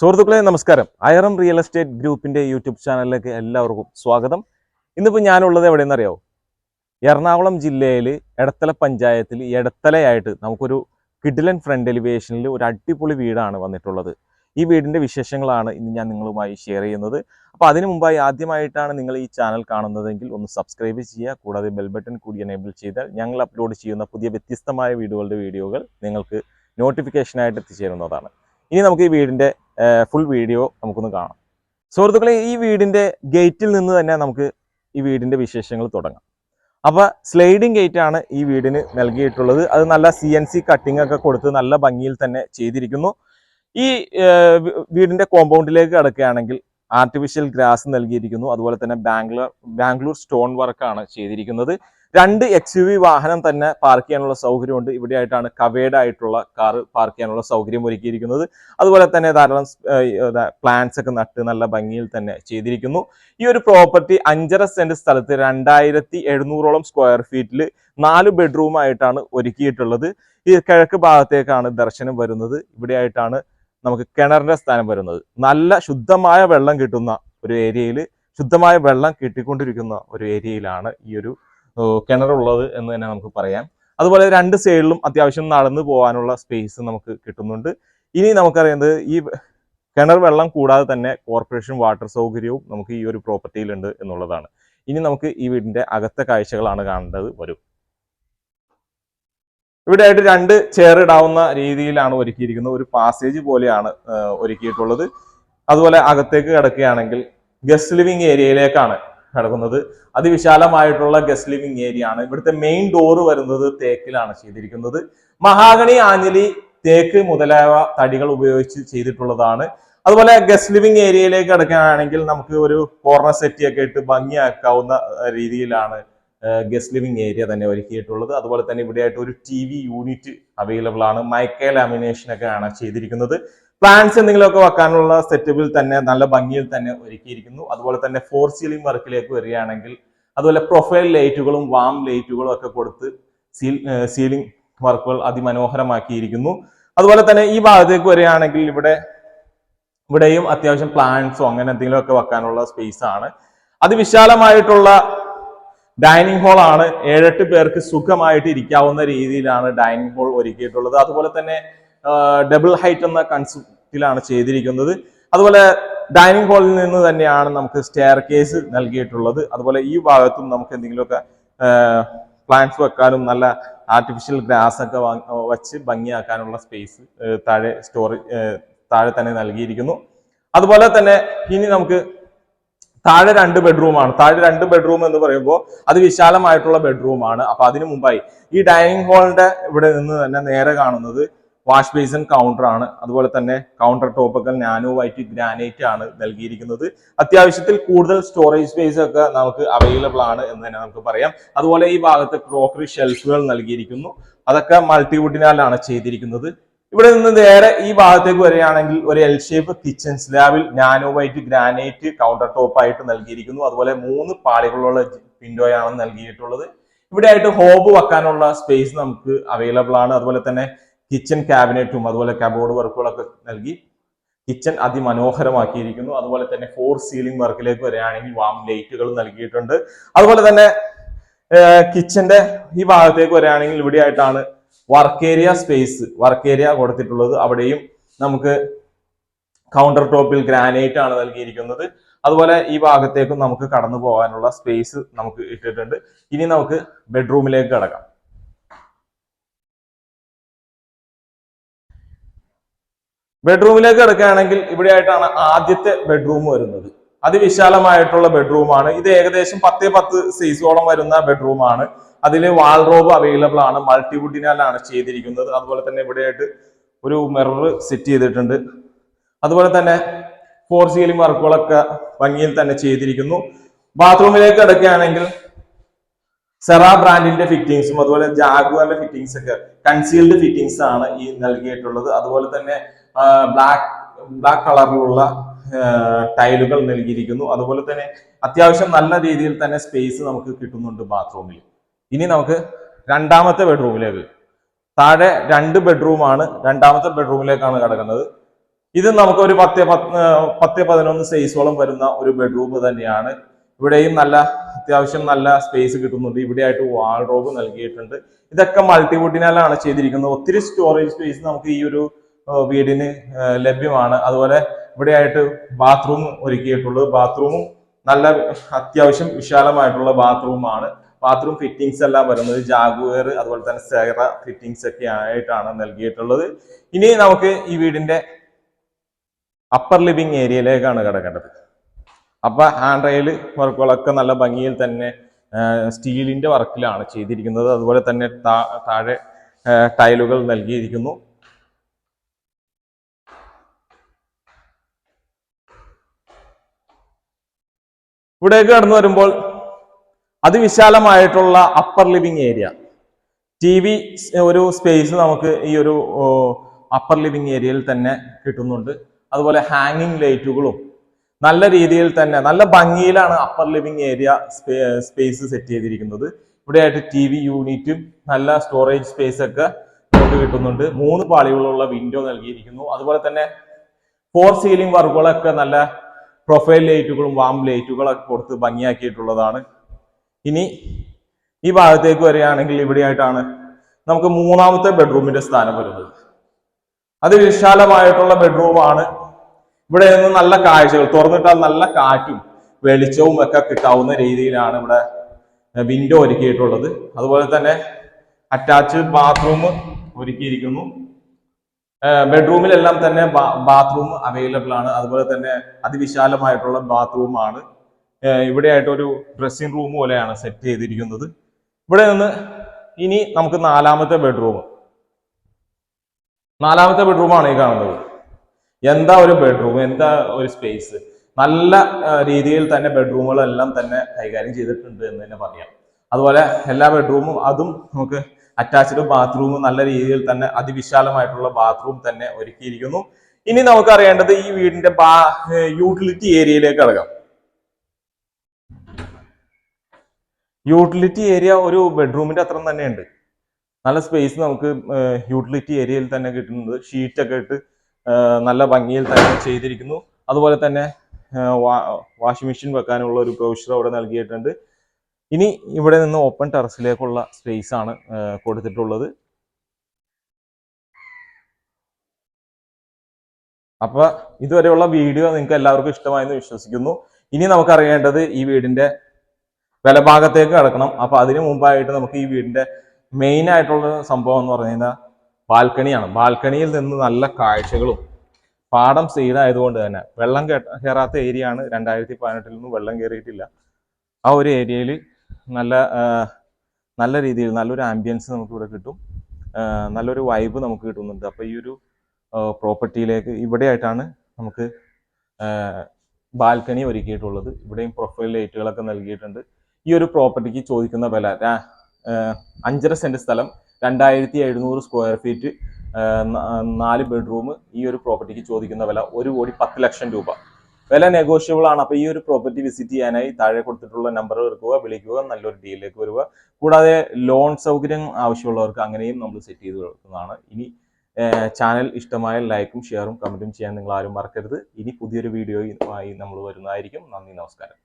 സുഹൃത്തുക്കളെ നമസ്കാരം. അയറം real estate ഗ്രൂപ്പിന്റെ യൂട്യൂബ് ചാനലിലേക്ക് എല്ലാവർക്കും സ്വാഗതം. ഇന്നിപ്പോൾ ഞാനുള്ളത് എവിടെയെന്ന് അറിയാവോ എറണാകുളം ജില്ലയിൽ എടത്തല പഞ്ചായത്തിൽ എടത്തലയായിട്ട് നമുക്കൊരു കിഡിലൻ ഫ്രണ്ട് എലിവേഷനിൽ ഒരു അടിപൊളി വീടാണ് വന്നിട്ടുള്ളത്. ഈ വീടിന്റെ വിശേഷങ്ങളാണ് ഇന്ന് ഞാൻ നിങ്ങളുമായി ഷെയർ ചെയ്യുന്നത്. അപ്പോൾ അതിനു മുമ്പായി ആദ്യമായിട്ടാണ് നിങ്ങൾ ഈ ചാനൽ കാണുന്നതെങ്കിൽ ഒന്ന് സബ്സ്ക്രൈബ് ചെയ്യുക. കൂടാതെ ബെൽ ബട്ടൺ കൂടി എനേബിൾ ചെയ്താൽ ഞങ്ങൾ അപ്ലോഡ് ചെയ്യുന്ന പുതിയ വ്യത്യസ്തമായ വീഡിയോകളുടെ വീഡിയോകൾ നിങ്ങൾക്ക് നോട്ടിഫിക്കേഷനായിട്ട് എത്തിച്ചേരുന്നതാണ്. ഇനി നമുക്ക് ഈ വീടിന്റെ ഫുൾ വീഡിയോ നമുക്കൊന്ന് കാണാം. സുഹൃത്തുക്കളെ ഈ വീടിന്റെ ഗേറ്റിൽ നിന്ന് തന്നെ നമുക്ക് ഈ വീടിന്റെ വിശേഷങ്ങൾ തുടങ്ങാം. അപ്പോൾ സ്ലൈഡിങ് ഗേറ്റ് ആണ് ഈ വീടിന് നൽകിയിട്ടുള്ളത്. അത് നല്ല സി എൻ സി കട്ടിംഗ് ഒക്കെ കൊടുത്ത് നല്ല ഭംഗിയിൽ തന്നെ ചെയ്തിരിക്കുന്നു. ഈ വീടിന്റെ കോമ്പൗണ്ടിലേക്ക് കിടക്കുകയാണെങ്കിൽ ആർട്ടിഫിഷ്യൽ ഗ്രാസ് നൽകിയിരിക്കുന്നു. അതുപോലെ തന്നെ ബാംഗ്ലൂർ ബാംഗ്ലൂർ സ്റ്റോൺ വർക്കാണ് ചെയ്തിരിക്കുന്നത്. രണ്ട് എക്സ് യു വാഹനം തന്നെ പാർക്ക് ചെയ്യാനുള്ള സൗകര്യമുണ്ട്. ഇവിടെ ആയിട്ടാണ് കവേഡ് ആയിട്ടുള്ള കാർ പാർക്ക് ചെയ്യാനുള്ള സൗകര്യം ഒരുക്കിയിരിക്കുന്നത്. അതുപോലെ തന്നെ ധാരാളം പ്ലാന്റ്സ് ഒക്കെ നട്ട് നല്ല ഭംഗിയിൽ തന്നെ ചെയ്തിരിക്കുന്നു. ഈ ഒരു പ്രോപ്പർട്ടി അഞ്ചര സെന്റ് സ്ഥലത്ത് രണ്ടായിരത്തി എഴുന്നൂറോളം സ്ക്വയർ ഫീറ്റിൽ നാല് ബെഡ്റൂം ആയിട്ടാണ് ഒരുക്കിയിട്ടുള്ളത്. ഈ കിഴക്ക് ഭാഗത്തേക്കാണ് ദർശനം വരുന്നത്. ഇവിടെയായിട്ടാണ് നമുക്ക് കിണറിന്റെ സ്ഥാനം വരുന്നത്. നല്ല ശുദ്ധമായ വെള്ളം കിട്ടുന്ന ഒരു ഏരിയയിൽ ശുദ്ധമായ വെള്ളം കിട്ടിക്കൊണ്ടിരിക്കുന്ന ഒരു ഏരിയയിലാണ് ഈ ഒരു കിണറുള്ളത് എന്ന് തന്നെ നമുക്ക് പറയാം. അതുപോലെ രണ്ട് സൈഡിലും അത്യാവശ്യം നടന്നു പോകാനുള്ള സ്പേസ് നമുക്ക് കിട്ടുന്നുണ്ട്. ഇനി നമുക്കറിയുന്നത് ഈ കിണർ വെള്ളം കൂടാതെ തന്നെ കോർപ്പറേഷൻ വാട്ടർ സൗകര്യവും നമുക്ക് ഈ ഒരു പ്രോപ്പർട്ടിയിലുണ്ട് എന്നുള്ളതാണ്. ഇനി നമുക്ക് ഈ വീടിന്റെ അകത്തെ കാഴ്ചകളാണ് കാണേണ്ടത്. വരും. ഇവിടെ ആയിട്ട് രണ്ട് ചെയർ ഇടാവുന്ന രീതിയിലാണ് ഒരുക്കിയിരിക്കുന്നത്. ഒരു പാസേജ് പോലെയാണ് ഒരുക്കിയിട്ടുള്ളത്. അതുപോലെ അകത്തേക്ക് കിടക്കുകയാണെങ്കിൽ ഗസ്റ്റ് ലിവിംഗ് ഏരിയയിലേക്കാണ് കിടക്കുന്നത്. അതിവിശാലമായിട്ടുള്ള ഗസ്റ്റ് ലിവിംഗ് ഏരിയ ആണ്. ഇവിടുത്തെ മെയിൻ ഡോറ് വരുന്നത് തേക്കിലാണ് ചെയ്തിരിക്കുന്നത്. മഹാഗണി ആഞ്ഞിലി തേക്ക് മുതലായ തടികൾ ഉപയോഗിച്ച് ചെയ്തിട്ടുള്ളതാണ്. അതുപോലെ ഗസ്റ്റ് ലിവിംഗ് ഏരിയയിലേക്ക് കിടക്കുകയാണെങ്കിൽ നമുക്ക് ഒരു കോർണർ സെറ്റി ഒക്കെ ഇട്ട് ഭംഗിയാക്കാവുന്ന രീതിയിലാണ് ഗസ്റ്റ് ലിവിംഗ് ഏരിയ തന്നെ ഒരുക്കിയിട്ടുള്ളത്. അതുപോലെ തന്നെ ഇവിടെയായിട്ട് ഒരു ടി വി യൂണിറ്റ് അവൈലബിൾ ആണ്. മൈക്കേ ലാമിനേഷൻ ഒക്കെ ആണ് ചെയ്തിരിക്കുന്നത്. പ്ലാന്റ്സ് എന്തെങ്കിലുമൊക്കെ വെക്കാനുള്ള സെറ്റപ്പിൽ തന്നെ നല്ല ഭംഗിയിൽ തന്നെ ഒരുക്കിയിരിക്കുന്നു. അതുപോലെ തന്നെ ഫോർ സീലിംഗ് വർക്കിലേക്ക് വരികയാണെങ്കിൽ അതുപോലെ പ്രൊഫൈൽ ലൈറ്റുകളും വാം ലൈറ്റുകളും ഒക്കെ കൊടുത്ത് സീൽ സീലിംഗ് വർക്കുകൾ അതിമനോഹരമാക്കിയിരിക്കുന്നു. അതുപോലെ തന്നെ ഈ ഭാഗത്തേക്ക് വരികയാണെങ്കിൽ ഇവിടെ ഇവിടെയും അത്യാവശ്യം പ്ലാന്റ്സോ അങ്ങനെ എന്തെങ്കിലുമൊക്കെ വെക്കാനുള്ള സ്പേസ് ആണ്. അതിവിശാലമായിട്ടുള്ള ഡൈനിങ് ഹാൾ ആണ് ഏഴെട്ട് പേർക്ക് സുഖമായിട്ട് ഇരിക്കാവുന്ന രീതിയിലാണ് ഡൈനിങ് ഹാൾ ഒരുക്കിയിട്ടുള്ളത്. അതുപോലെ തന്നെ ഡബിൾ ഹൈറ്റ് എന്ന കൺസെപ്റ്റിലാണ് ചെയ്തിരിക്കുന്നത്. അതുപോലെ ഡൈനിങ് ഹാളിൽ നിന്ന് തന്നെയാണ് നമുക്ക് സ്റ്റെയർ കേസ് നൽകിയിട്ടുള്ളത്. അതുപോലെ ഈ ഭാഗത്തും നമുക്ക് എന്തെങ്കിലുമൊക്കെ പ്ലാന്റ്സ് വെക്കാനും നല്ല ആർട്ടിഫിഷ്യൽ ഗ്രാസ് ഒക്കെ വെച്ച് ഭംഗിയാക്കാനുള്ള സ്പേസ് താഴെ സ്റ്റോറേജ് താഴെ തന്നെ നൽകിയിരിക്കുന്നു. അതുപോലെ തന്നെ ഇനി നമുക്ക് താഴെ രണ്ട് ബെഡ്റൂമാണ് താഴെ രണ്ട് ബെഡ്റൂം എന്ന് പറയുമ്പോൾ അത് വിശാലമായിട്ടുള്ള ബെഡ്റൂമാണ് അപ്പൊ അതിനു മുമ്പായി ഈ ഡൈനിങ് ഹാളിന്റെ ഇവിടെ നിന്ന് തന്നെ നേരെ കാണുന്നത് വാഷ് ബേസിൻ കൗണ്ടറാണ് അതുപോലെ തന്നെ കൗണ്ടർ ടോപ്പൊക്കെ നാനോ വൈറ്റ് ഗ്രാനൈറ്റ് ആണ് നൽകിയിരിക്കുന്നത്. അത്യാവശ്യത്തിൽ കൂടുതൽ സ്റ്റോറേജ് സ്പേസ് ഒക്കെ നമുക്ക് അവൈലബിൾ ആണ് എന്ന് തന്നെ നമുക്ക് പറയാം. അതുപോലെ ഈ ഭാഗത്ത് ക്രോക്കറി ഷെൽഫുകൾ നൽകിയിരിക്കുന്നു. അതൊക്കെ മൾട്ടിവുഡിനാലാണ് ചെയ്തിരിക്കുന്നത്. ഇവിടെ നിന്ന് നേരെ ഈ ഭാഗത്തേക്ക് വരികയാണെങ്കിൽ ഒരു L shape kitchen സ്ലാബിൽ nano white granite counter top ആയിട്ട് നൽകിയിരിക്കുന്നു. അതുപോലെ മൂന്ന് പാളികളുള്ള വിൻഡോയാണ് നൽകിയിട്ടുള്ളത്. ഇവിടെ ആയിട്ട് ഹോബ് വെക്കാനുള്ള സ്പേസ് നമുക്ക് അവൈലബിൾ ആണ്. അതുപോലെ തന്നെ കിച്ചൺ ക്യാബിനറ്റും അതുപോലെ കബോർഡ് വർക്കുകളൊക്കെ നൽകി കിച്ചൺ അതിമനോഹരമാക്കിയിരിക്കുന്നു. അതുപോലെ തന്നെ ഫോർ സീലിംഗ് വർക്കിലേക്ക് വരികയാണെങ്കിൽ വാം ലൈറ്റുകൾ നൽകിയിട്ടുണ്ട്. അതുപോലെ തന്നെ കിച്ചന്റെ ഈ ഭാഗത്തേക്ക് വരികയാണെങ്കിൽ ഇവിടെ ആയിട്ടാണ് work area space work area കൊടുത്തിട്ടുള്ളത് അവിടെയും നമുക്ക് കൗണ്ടർ ടോപ്പിൽ ഗ്രാനൈറ്റ് ആണ് നൽകിയിരിക്കുന്നത്. അതുപോലെ ഈ ഭാഗത്തേക്കും നമുക്ക് കടന്നു പോകാനുള്ള സ്പേസ് നമുക്ക് ഇട്ടിട്ടുണ്ട്. ഇനി നമുക്ക് ബെഡ്റൂമിലേക്ക് കിടക്കാം. ബെഡ്റൂമിലേക്ക് കിടക്കുകയാണെങ്കിൽ ഇവിടെ ആയിട്ടാണ് ആദ്യത്തെ ബെഡ്റൂം വരുന്നത്. അതിവിശാലമായിട്ടുള്ള ബെഡ്റൂമാണ് ഇത് ഏകദേശം പത്തേ പത്ത് സൈസോളം വരുന്ന ബെഡ്റൂമാണ് അതിൽ വാൾറോബ് അവൈലബിൾ ആണ്. മൾട്ടിവുഡിനാലാണ് ചെയ്തിരിക്കുന്നത്. അതുപോലെ തന്നെ ഇവിടെയായിട്ട് ഒരു മിറർ സെറ്റ് ചെയ്തിട്ടുണ്ട്. അതുപോലെ തന്നെ ഫോർ സീലിംഗ് വർക്കുകളൊക്കെ ഭംഗിയിൽ തന്നെ ചെയ്തിരിക്കുന്നു. ബാത്റൂമിലേക്ക് കിടക്കുകയാണെങ്കിൽ സെറ ബ്രാൻഡിന്റെ ഫിറ്റിങ്സും അതുപോലെ ജാഗുവാന്റെ ഫിറ്റിങ്സ് ഒക്കെ കൺസീൽഡ് ഫിറ്റിങ്സ് ആണ് ഈ നൽകിയിട്ടുള്ളത്. അതുപോലെ തന്നെ ബ്ലാക്ക് ബ്ലാക്ക് കളറിലുള്ള ടൈലുകൾ നൽകിയിരിക്കുന്നു. അതുപോലെ തന്നെ അത്യാവശ്യം നല്ല രീതിയിൽ തന്നെ സ്പേസ് നമുക്ക് കിട്ടുന്നുണ്ട് ബാത്റൂമിൽ ഇനി നമുക്ക് രണ്ടാമത്തെ ബെഡ്റൂമിലേക്ക് താഴെ രണ്ട് ബെഡ്റൂമാണ് രണ്ടാമത്തെ ബെഡ്റൂമിലേക്കാണ് കിടക്കുന്നത്. ഇത് നമുക്ക് ഒരു പത്ത് പത്ത് പതിനൊന്ന് സൈസോളം വരുന്ന ഒരു ബെഡ്റൂം തന്നെയാണ്. ഇവിടെയും നല്ല അത്യാവശ്യം നല്ല സ്പേസ് കിട്ടുന്നുണ്ട്. ഇവിടെയായിട്ട് വാൾറോബ് നൽകിയിട്ടുണ്ട്. ഇതൊക്കെ മൾട്ടിവുഡിനാലാണ് ചെയ്തിരിക്കുന്നത്. ഒത്തിരി സ്റ്റോറേജ് സ്പേസ് നമുക്ക് ഈ ഒരു വീടിന് ലഭ്യമാണ്. അതുപോലെ ഇവിടെയായിട്ട് ബാത്റൂം ഒരുക്കിയിട്ടുള്ളത്. ബാത്റൂമും നല്ല അത്യാവശ്യം വിശാലമായിട്ടുള്ള ബാത്റൂമാണ് ബാത്റൂം ഫിറ്റിംഗ്സ് എല്ലാം വരുന്നത് ജാഗുവർ അതുപോലെ തന്നെ സെറ ഫിറ്റിംഗ്സ് ഒക്കെ ആയിട്ടാണ് നൽകിയിട്ടുള്ളത്. ഇനി നമുക്ക് ഈ വീടിന്റെ അപ്പർ ലിവിംഗ് ഏരിയയിലേക്കാണ് കിടക്കേണ്ടത്. അപ്പൊ ഹാൻഡ് റെയിൽ വർക്കുകളൊക്കെ നല്ല ഭംഗിയിൽ തന്നെ സ്റ്റീലിന്റെ വർക്കിലാണ് ചെയ്തിരിക്കുന്നത്. അതുപോലെ തന്നെ താഴെ ടൈലുകൾ നൽകിയിരിക്കുന്നു. ഇവിടേക്ക് കടന്നു വരുമ്പോൾ അതിവിശാലമായിട്ടുള്ള upper living area T V ഒരു സ്പേസ് നമുക്ക് ഈ ഒരു അപ്പർ ലിവിംഗ് ഏരിയയിൽ തന്നെ കിട്ടുന്നുണ്ട്. അതുപോലെ ഹാങ്ങിങ് ലൈറ്റുകളും നല്ല രീതിയിൽ തന്നെ നല്ല ഭംഗിയിലാണ് upper living area space set ചെയ്തിരിക്കുന്നത്. ഇവിടെയായിട്ട് ടി വി യൂണിറ്റും നല്ല സ്റ്റോറേജ് സ്പേസ് ഒക്കെ നമുക്ക് കിട്ടുന്നുണ്ട്. മൂന്ന് പാളികളുള്ള വിൻഡോ നൽകിയിരിക്കുന്നു. അതുപോലെ തന്നെ ഫോർ സീലിംഗ് വർക്കുകളൊക്കെ നല്ല പ്രൊഫൈൽ ലൈറ്റുകളും വാം ലൈറ്റുകളൊക്കെ കൊടുത്ത് ഭംഗിയാക്കിയിട്ടുള്ളതാണ്. ഇനി ഈ ഭാഗത്തേക്ക് വരികയാണെങ്കിൽ ഇവിടെയായിട്ടാണ് നമുക്ക് മൂന്നാമത്തെ ബെഡ്റൂമിന്റെ സ്ഥാനം വരുന്നത്. അത് വിശാലമായിട്ടുള്ള ബെഡ്റൂമാണ്. ഇവിടെ നിന്ന് നല്ല കാഴ്ചകൾ തുറന്നിട്ടാൽ നല്ല കാറ്റും വെളിച്ചവും ഒക്കെ കിട്ടാവുന്ന രീതിയിലാണ് ഇവിടെ വിൻഡോ ഒരുക്കിയിട്ടുള്ളത്. അതുപോലെ തന്നെ അറ്റാച്ച്ഡ് ബാത്റൂം ഒരുക്കിയിരിക്കുന്നു. ബെഡ്റൂമിലെല്ലാം തന്നെ ബാത്റൂം അവൈലബിൾ ആണ്. അതുപോലെ തന്നെ അതിവിശാലമായിട്ടുള്ള ബാത്റൂം ആണ്. ഏഹ് ഇവിടെയായിട്ട് ഒരു ഡ്രസ്സിംഗ് റൂം പോലെയാണ് സെറ്റ് ചെയ്തിരിക്കുന്നത്. ഇവിടെ നിന്ന് ഇനി നമുക്ക് നാലാമത്തെ ബെഡ്റൂം നാലാമത്തെ ബെഡ്റൂമാണ് ഈ കാണുന്നത്. എന്താ ഒരു ബെഡ്റൂം എന്താ ഒരു സ്പേസ് നല്ല രീതിയിൽ തന്നെ ബെഡ്റൂമുകളെല്ലാം തന്നെ കൈകാര്യം ചെയ്തിട്ടുണ്ട് എന്ന് തന്നെ പറയാം. അതുപോലെ എല്ലാ ബെഡ്റൂമും അതും നമുക്ക് അറ്റാച്ച്ഡ് ബാത്റൂം നല്ല രീതിയിൽ തന്നെ അതിവിശാലമായിട്ടുള്ള ബാത്റൂം തന്നെ ഒരുക്കിയിരിക്കുന്നു. ഇനി നമുക്ക് അറിയേണ്ടത് ഈ വീടിന്റെ യൂട്ടിലിറ്റി ഏരിയയിലേക്ക് കടക്കാം. യൂട്ടിലിറ്റി ഏരിയ ഒരു ബെഡ്റൂമിന്റെ അത്ര തന്നെയുണ്ട്. നല്ല സ്പേസ് നമുക്ക് യൂട്ടിലിറ്റി ഏരിയയിൽ തന്നെ കിട്ടുന്നത്. ഷീറ്റ് ഒക്കെ ഇട്ട് നല്ല ഭംഗിയിൽ തന്നെ ചെയ്തിരിക്കുന്നു. അതുപോലെ തന്നെ വാഷിംഗ് മെഷീൻ വെക്കാനുള്ള ഒരു പ്രൊവിഷൻ അവിടെ നൽകിയിട്ടുണ്ട്. ഇനി ഇവിടെ നിന്ന് ഓപ്പൺ ടെറസിലേക്കുള്ള സ്പേസ് ആണ് കൊടുത്തിട്ടുള്ളത്. അപ്പൊ ഇതുവരെയുള്ള വീഡിയോ നിങ്ങൾക്ക് എല്ലാവർക്കും ഇഷ്ടമായെന്ന് വിശ്വസിക്കുന്നു. ഇനി നമുക്ക് അറിയേണ്ടത് ഈ വീടിന്റെ വിലഭാഗത്തേക്ക് കിടക്കണം. അപ്പൊ അതിനു മുമ്പായിട്ട് നമുക്ക് ഈ വീടിന്റെ മെയിൻ ആയിട്ടുള്ള സംഭവം എന്ന് പറഞ്ഞു കഴിഞ്ഞാൽ ബാൽക്കണിയാണ്. ബാൽക്കണിയിൽ നിന്ന് നല്ല കാഴ്ചകളും പാടം സൈഡ് ആയതുകൊണ്ട് തന്നെ വെള്ളം കയറാത്ത ഏരിയ ആണ് രണ്ടായിരത്തി പതിനെട്ടിൽ നിന്ന് വെള്ളം കയറിയിട്ടില്ല. ആ ഒരു ഏരിയയിൽ നല്ല നല്ല രീതിയിൽ നല്ലൊരു ആംബിയൻസ് നമുക്ക് ഇവിടെ കിട്ടും നല്ലൊരു വൈബ് നമുക്ക് കിട്ടുന്നുണ്ട്. അപ്പോൾ ഈ ഒരു പ്രോപ്പർട്ടിയിലേക്ക് ഇവിടെയായിട്ടാണ് നമുക്ക് ബാൽക്കണി ഒരുക്കിയിട്ടുള്ളത്. ഇവിടെയും പ്രൊഫൈൽ ലൈറ്റുകളൊക്കെ നൽകിയിട്ടുണ്ട്. ഈ ഒരു പ്രോപ്പർട്ടിക്ക് ചോദിക്കുന്ന വില അഞ്ചര സെന്റ് സ്ഥലം രണ്ടായിരത്തി എഴുന്നൂറ് സ്ക്വയർ ഫീറ്റ് നാല് ബെഡ്റൂം ഈ ഒരു പ്രോപ്പർട്ടിക്ക് ചോദിക്കുന്ന വില ഒരു കോടി പത്ത് ലക്ഷം രൂപ. വില നെഗോഷ്യബിൾ ആണ്. അപ്പോൾ ഈ ഒരു പ്രോപ്പർട്ടി വിസിറ്റ് ചെയ്യാനായി താഴെ കൊടുത്തിട്ടുള്ള നമ്പർ എടുക്കുക വിളിക്കുക നല്ലൊരു ഡീലിലേക്ക് വരിക. കൂടാതെ ലോൺ സൗകര്യം ആവശ്യമുള്ളവർക്ക് അങ്ങനെയും നമ്മൾ സെറ്റ് ചെയ്ത് കൊടുക്കുന്നതാണ്. ഇനി ചാനൽ ഇഷ്ടമായ ലൈക്കും ഷെയറും കമന്റും ചെയ്യാൻ നിങ്ങൾ ആരും മറക്കരുത്. ഇനി പുതിയൊരു വീഡിയോയുമായി നമ്മൾ വരുന്നതായിരിക്കും. നന്ദി നമസ്കാരം.